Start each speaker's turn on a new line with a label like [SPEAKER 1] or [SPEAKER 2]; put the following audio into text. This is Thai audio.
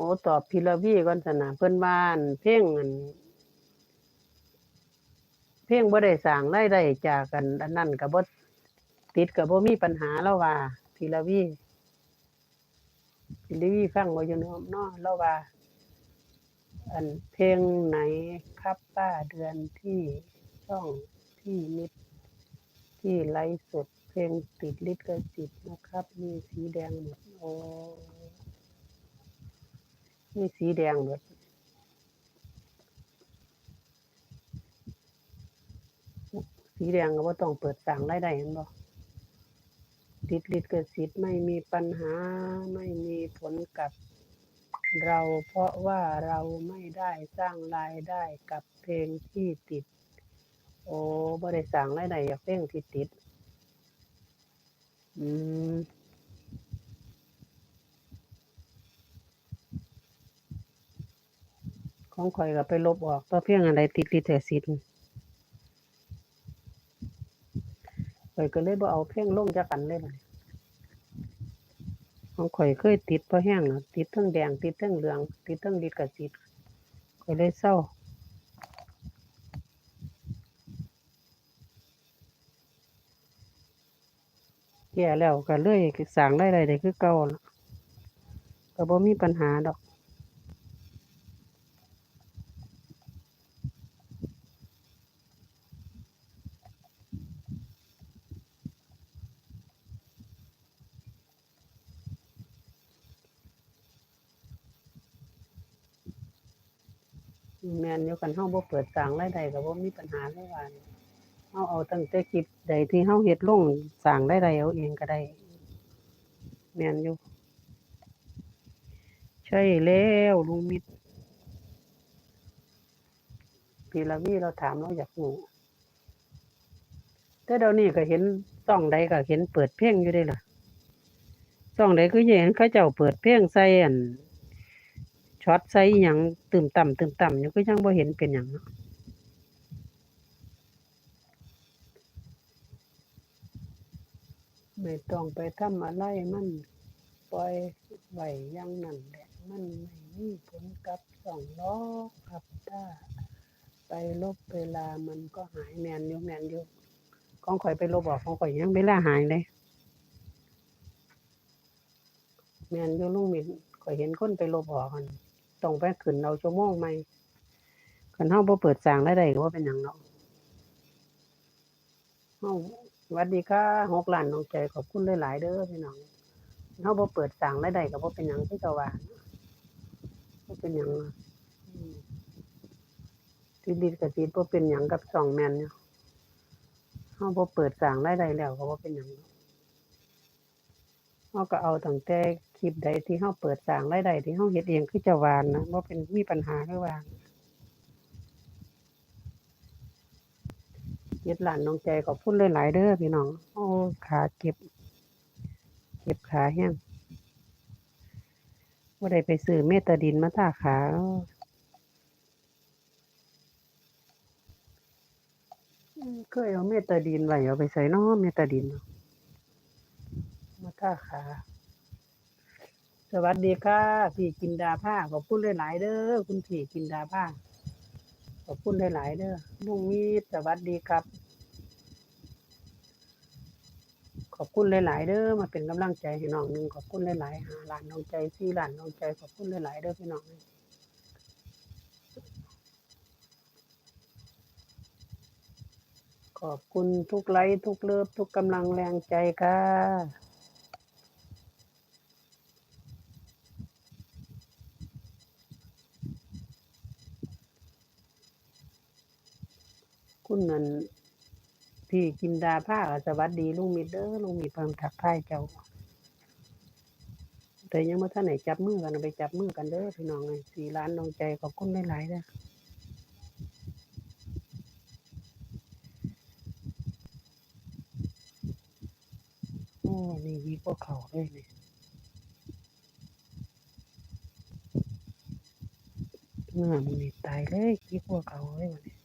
[SPEAKER 1] โอ้ตอบพิรวีก่อนสนะเพิ่นบ้าน เพ่งอันเพ่งบ่ได้สร้างรายได้จากกันอันนั้นก็บ่ติดก็บ่มีปัญหาแล้วว่าพิรวีพิรวีฟังบ่อยู่เนาะเนาะแล้วว่า อันเพลงไหนครับป้าเดือนที่ช่องที่มิดที่ไลฟ์สดเพลงติดลิขสิทธิ์นะครับ มีสีแดงหมดโอ้ มีสีแดงหมดสีแดงก็บ่ต้องเปิดสั่งรายได้เห็นบ่ติดลิดก็สิทธิ์ไม่มีปัญหาไม่มีผลกับเราเพราะว่าเราไม่ได้สร้างรายได้กับเพลงที่ติด โอ้บ่ได้สร้างรายได้จากเพลงที่ติด อืม ของข่อยก็ไปลบออกตัวเพียงอะไรติดลิขสิทธิ์ข่อยก็เลยบ่เอาเพลงลงจากกันเลยบัดนี้ของข่อยเคยติดพอแห้งติดทั้งแดงติดทั้งเหลือง ติดทั้งลิขสิทธิ์ข่อยเลยเศร้าแก่แล้วก็เลยสร้างรได้ได้คือเก่าล่ะก็บ่มีปัญหาดอก แมนอยู่กันเฮาบ่เปิดสร้างรายได้ก็บ่มีปัญหาเลยว่าเฮาเอาตั้งแต่คลิปใดที่เฮาเฮ็ดลงสร้างรายได้เอาเองก็ได้แมนอยู่ใช่แล้วลุงมิตรพี่ละวีเราถามเราอยากรู้แต่เดี๋ยวนี้ก็เห็นช่องใดก็เห็นเปิดเพลงอยู่เด้ล่ะช่องใดคือเห็นเขาเจ้าเปิดเพลงใส่อัน ช็อตใส่อิหยังตื่มต่ำตื่มต่ำอยู่ก็ยังบ่เห็นเป็นหยังเนาะไม่ต้องไปทำอะไรมันปล่อยไหวย่างนั้นแหละ มันไม่มีผลกับสองล้อครับถ้าไปลบเวลามันก็หายแมนอยู่แมนอยู่ของข่อยไปลบออกของข่อยยังเวลาหายเลยแมนอยู่ลุงมินข่อยเห็นคนไปลบออกกัน ต้องไปขึ้นเอาชั่วโมงใหม่คันเฮาบ่เปิดสร้างรายได้ก็บ่เป็นหยังเนาะเฮาสวัสดีค่ะหกล้านน้องใจขอบคุณหลายๆเด้อพี่น้องเฮาบ่เปิดสร้างรายได้ก็บ่เป็นหยังคือเจ้าว่าบ่เป็นหยังที่ดินกับสิบ่เป็นหยังกับช่องแมนอยู่เฮาบ่เปิดสร้างรายได้แล้วก็บ่เป็นหยังเฮาาก็เอาตั้งแต่คลิปใดที่เฮาเปิดสร้างรายได้ที่เฮาเฮ็ดเองคือจ้าว่านะบ่าเป็นมีปัญหาคือว่าเฮ็ดร้านน้องใจขอบคุณหลายๆเด้อพี่น้องโอ้ขาเจ็บเจ็บขาแฮงบ่ได้ไปซื้อเมตาดินมาทาขาเคยเอาเมตาดินไว้เอาไปใส่น้อเมตาดินเนาะ มาทาขา สวัสดีค่ะพี่กินดาผ้าขอบคุณหลายๆเด้อคุณพี่กินดาผ้าขอบคุณหลายๆเด้อลุงมีสวัสดีครับ ขอบคุณหลายๆเด้อมาเป็นกำลังใจให้น้องหนึ่งขอบคุณหลายๆหาหลานน้องใจสี่หลานน้องใจขอบคุณหลายๆเด้อพี่น้องขอบคุณทุกไลค์ทุกเลิฟทุกกำลังแรงใจค่ะ คุณนั่นพี่กินดาผ้าสวัสดีลุงมิดเด้อลุงมิดเพิ่มทักทายเจ้าแต่ยังไม่ท่านไหนจับมือกันไปจับมือกันเด้อพี่น้องเลยสี่ล้านน้องใจขอบคุณหลายๆเด้อโอ้นี่วีพวกเขาเลยนี่เมื่อมันนี่ตายเลยวีพวกเขาเลยวันนี้